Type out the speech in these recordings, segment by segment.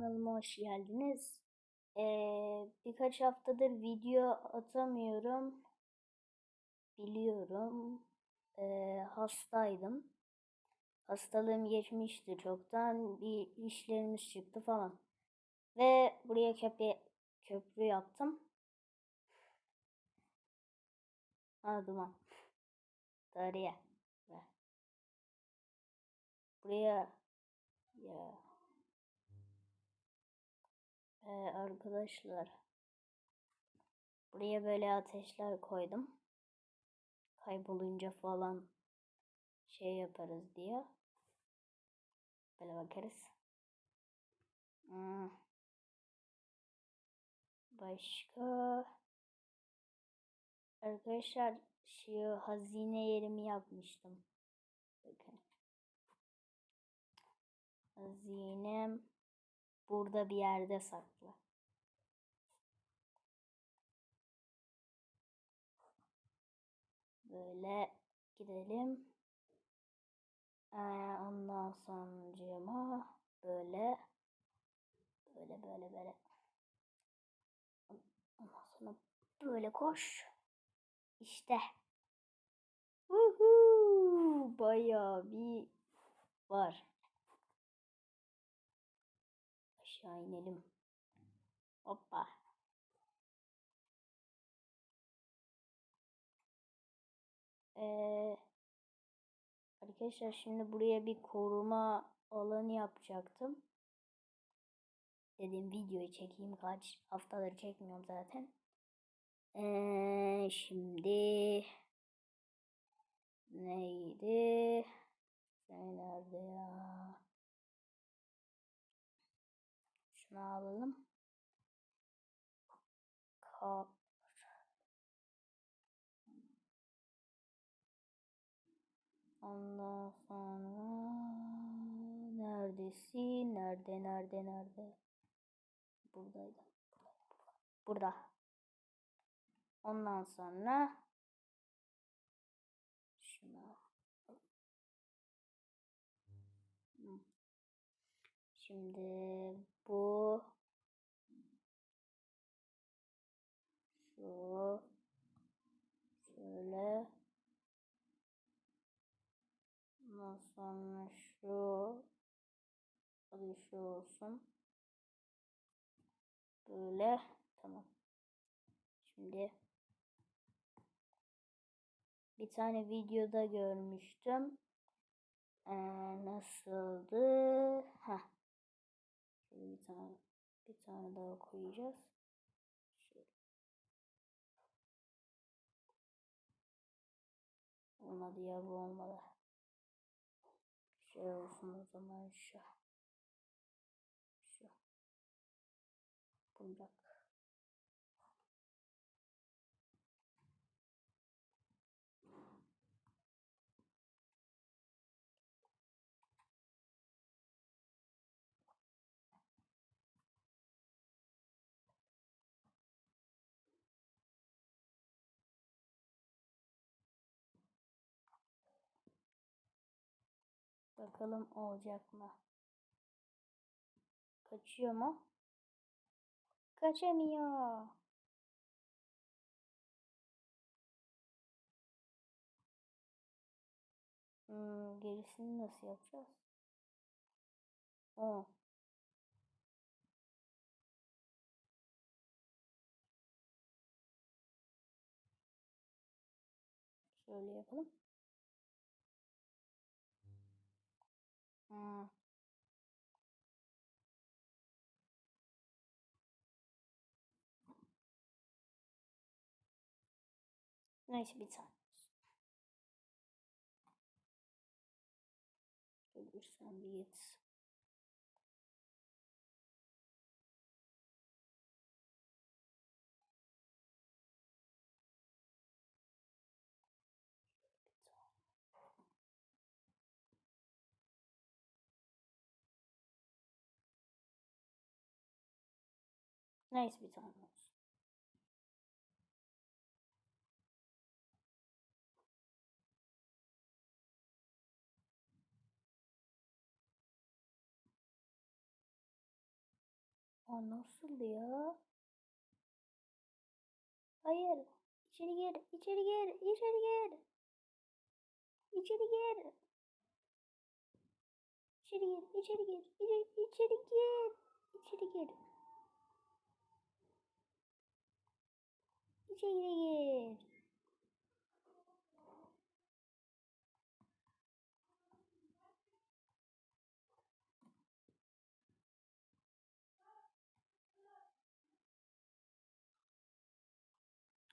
kanalıma hoş geldiniz. Ee, birkaç haftadır video atamıyorum. Biliyorum. Ee, hastaydım. Hastalığım geçmişti çoktan. Bir işlerimiz çıktı falan. Ve buraya köpe köprü yaptım. Ha duman. Darıya. Buraya ya arkadaşlar buraya böyle ateşler koydum. Kaybolunca falan şey yaparız diye. Böyle bakarız. Hmm. Başka arkadaşlar şu hazine yerimi yapmıştım. Bakın. Hazinem burada bir yerde saklı. Böyle gidelim. Ee, ondan sonra böyle böyle böyle böyle ondan sonra böyle koş. İşte. Uhu, bayağı bir var. Aşağı inelim. Hoppa. Ee, arkadaşlar şimdi buraya bir koruma alanı yapacaktım. Dedim videoyu çekeyim kaç haftaları çekmiyorum zaten. Ee, şimdi neydi? Şey nerede ya? Şunu alalım. Kap Ondan sonra neredesin? Nerede? Nerede? Nerede? Buradaydı. Burada. Ondan sonra şuna Şimdi bu şu şöyle Ondan sonra şu hadi şu olsun. Böyle tamam. Şimdi bir tane videoda görmüştüm. Ee, nasıldı? Ha. Şöyle bir tane bir tane daha koyacağız. Şöyle. Olmadı ya bu olmadı şey olsun o zaman şu. Şu. Buncak. Bakalım olacak mı? Kaçıyor mu? Kaçamıyor. Hmm, gerisini nasıl yapacağız? O. Şöyle yapalım. Hmm. Neyse bir tane. Ölürsen bir yetsin. Neyse bir tane olsun. Oha nasıl ya? Hayır. İçeri gir. içeri gir. içeri gir. İçeri gir. İçeri gir. içeri gir. İçeri, içeri gir. İçeri gir. İçeri gir.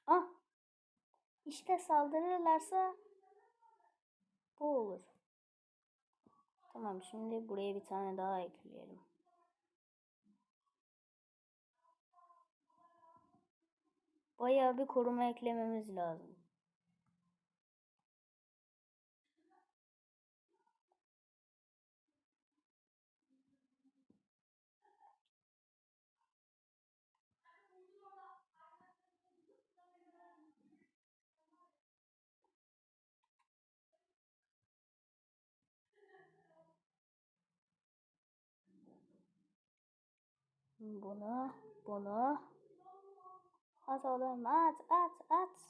Ah. İşte saldırırlarsa bu olur. Tamam şimdi buraya bir tane daha ekleyelim. Bayağı bir koruma eklememiz lazım. Bunu, bunu. At oğlum at, at, at.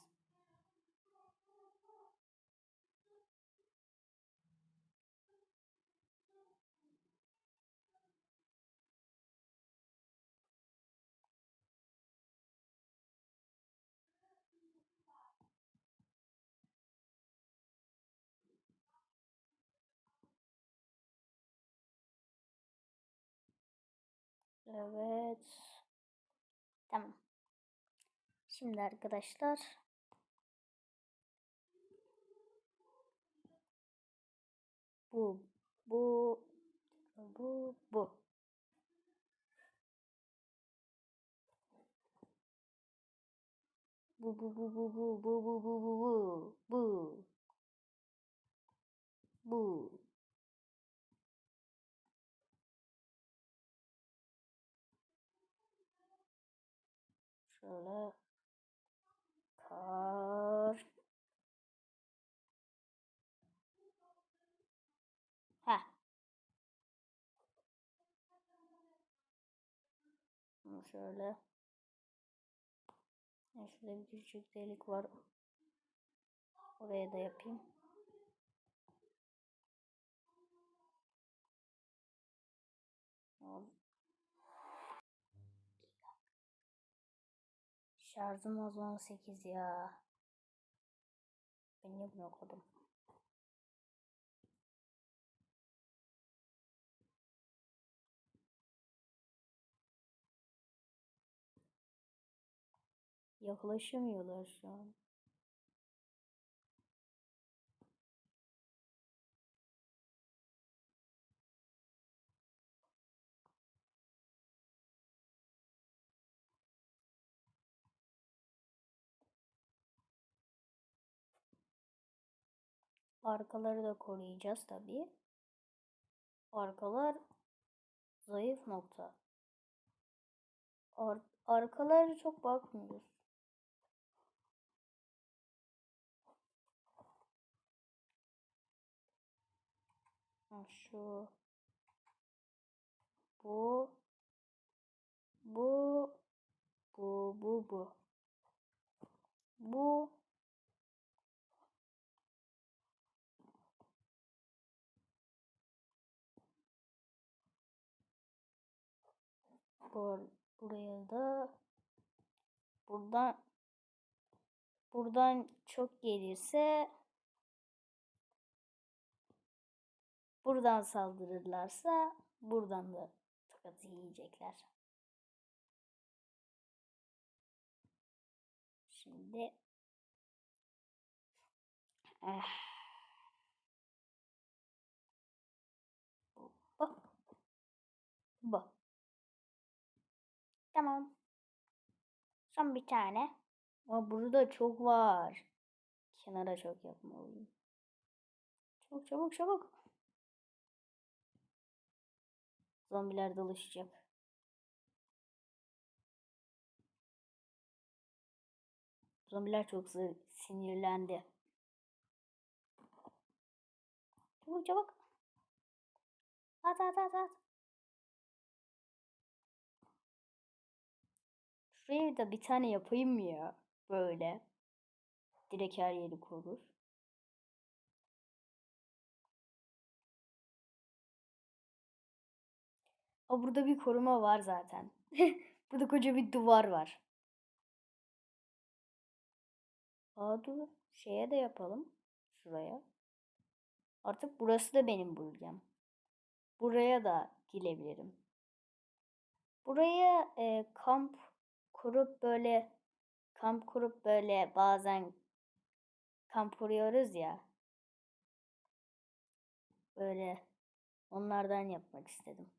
Evet. Tamam. Şimdi arkadaşlar. Bu bu bu bu. Bu bu bu bu bu bu bu bu bu bu bu. Bu. Şöyle kar ha şöyle. Şurada bir küçük delik var. Oraya da yapayım Şarjım az 18 ya. Ben niye bunu okudum? Yaklaşamıyorlar şu an. Arkaları da koruyacağız tabii. Arkalar zayıf nokta. Ar arkaları çok bakmıyoruz. Şu bu bu bu bu bu bu Bur buraya da buradan buradan çok gelirse buradan saldırırlarsa buradan da tokatı yiyecekler. Şimdi eh. Bu. Bu. Bu. Tamam. Son bir tane. Ama burada çok var. Kenara çok yapmalıyım. Çabuk çabuk çabuk. Zombiler dolaşacak. Zombiler çok sinirlendi. Çabuk çabuk. At at at at. Şuraya da bir tane yapayım ya? Böyle. Direkt her yeri korur. Aa, burada bir koruma var zaten. burada koca bir duvar var. Aa dur. Şeye de yapalım. Şuraya. Artık burası da benim bölgem. Buraya da girebilirim. Buraya e, kamp kurup böyle kamp kurup böyle bazen kamp kuruyoruz ya. Böyle onlardan yapmak istedim.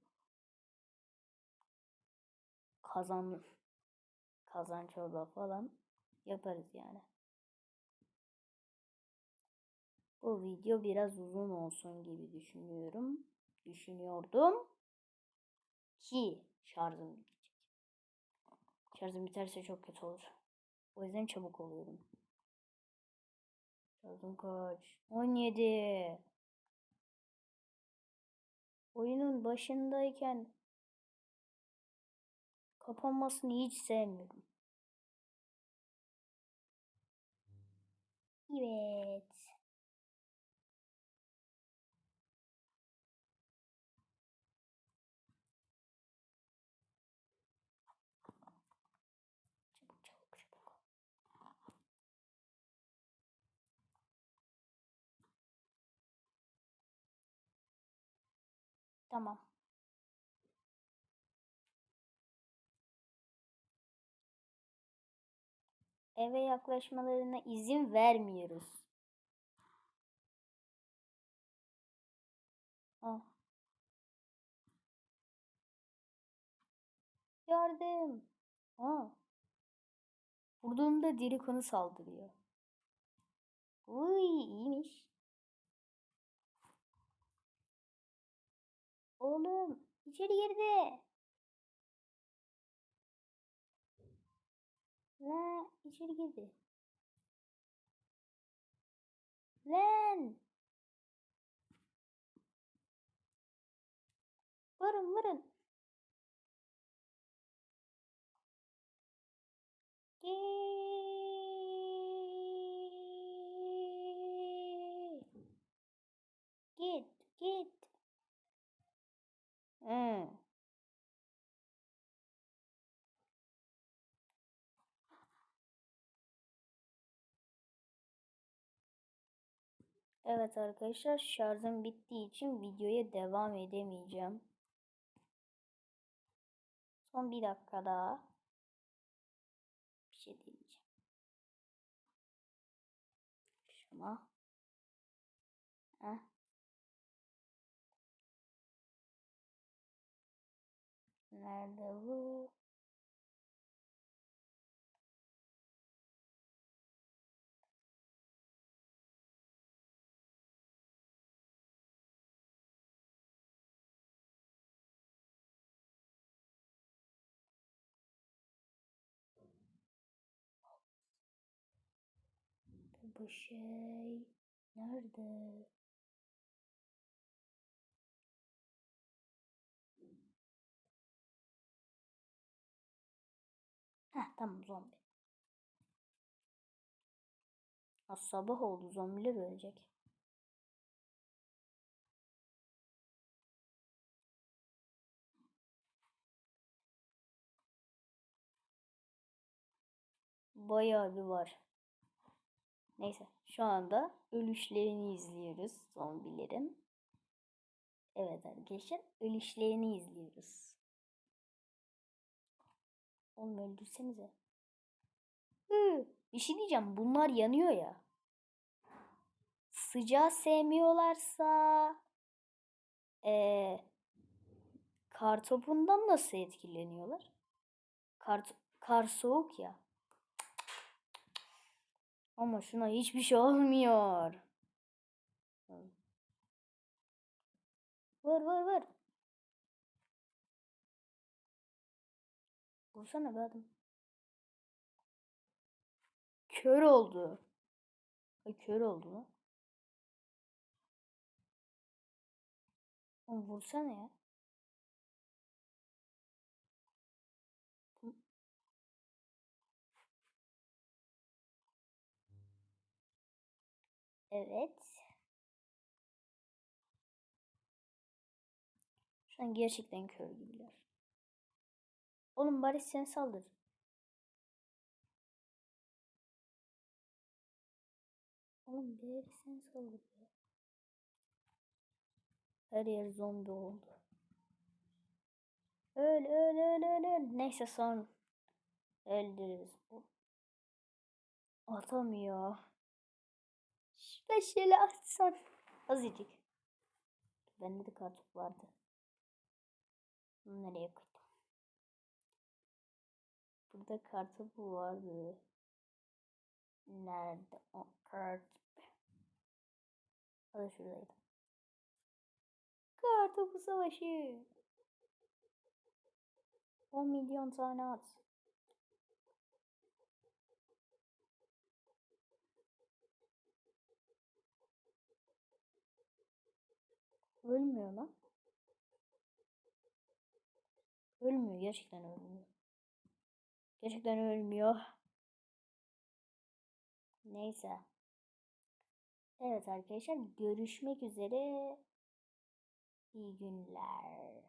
Kazan kazan çorba falan yaparız yani. Bu video biraz uzun olsun gibi düşünüyorum. Düşünüyordum ki şarjım. Şarjım biterse çok kötü olur. O yüzden çabuk oluyorum. Şarjım kaç? 17. Oyunun başındayken kapanmasını hiç sevmiyorum. Evet. Tamam. Eve yaklaşmalarına izin vermiyoruz. Ah. Yardım. Aa. Vurduğumda diri kanı saldırıyor. Uy iyiymiş. Oğlum içeri girdi. La içeri girdi. Lan. Vurun vurun. Evet arkadaşlar şarjım bittiği için videoya devam edemeyeceğim. Son bir dakika daha. Bir şey diyeceğim. Şuna. Heh. Nerede bu? Bu şey nerede? Heh tamam zombi. Ha, sabah oldu zombiler ölecek. Bayağı bir var. Neyse şu anda ölüşlerini izliyoruz zombilerin. Evet arkadaşlar ölüşlerini izliyoruz. Oğlum öldürsenize. Hı, bir şey diyeceğim bunlar yanıyor ya. Sıcağı sevmiyorlarsa ee, kar topundan nasıl etkileniyorlar? Kar, kar soğuk ya. Ama şuna hiçbir şey olmuyor. Vur vur vur. Vursana be adam. Kör oldu. Ay kör oldu mu? Oğlum vursana ya. Evet. Şu an gerçekten kör gibiler. Oğlum bari sen saldır. Oğlum bari sen saldır. Her yer zombi oldu. Öl öl öl öl öl. Neyse son öldürürüz. Atamıyor. Şurada şöyle atsan. Azıcık. Bende de kartop vardı. Bunu nereye koydum? Burada kartopu vardı. Nerede o kartop? O da şuradaydı. Kartopu savaşı. 10 milyon tane at. Ölmüyor lan. Ölmüyor. Gerçekten ölmüyor. Gerçekten ölmüyor. Neyse. Evet arkadaşlar görüşmek üzere. İyi günler.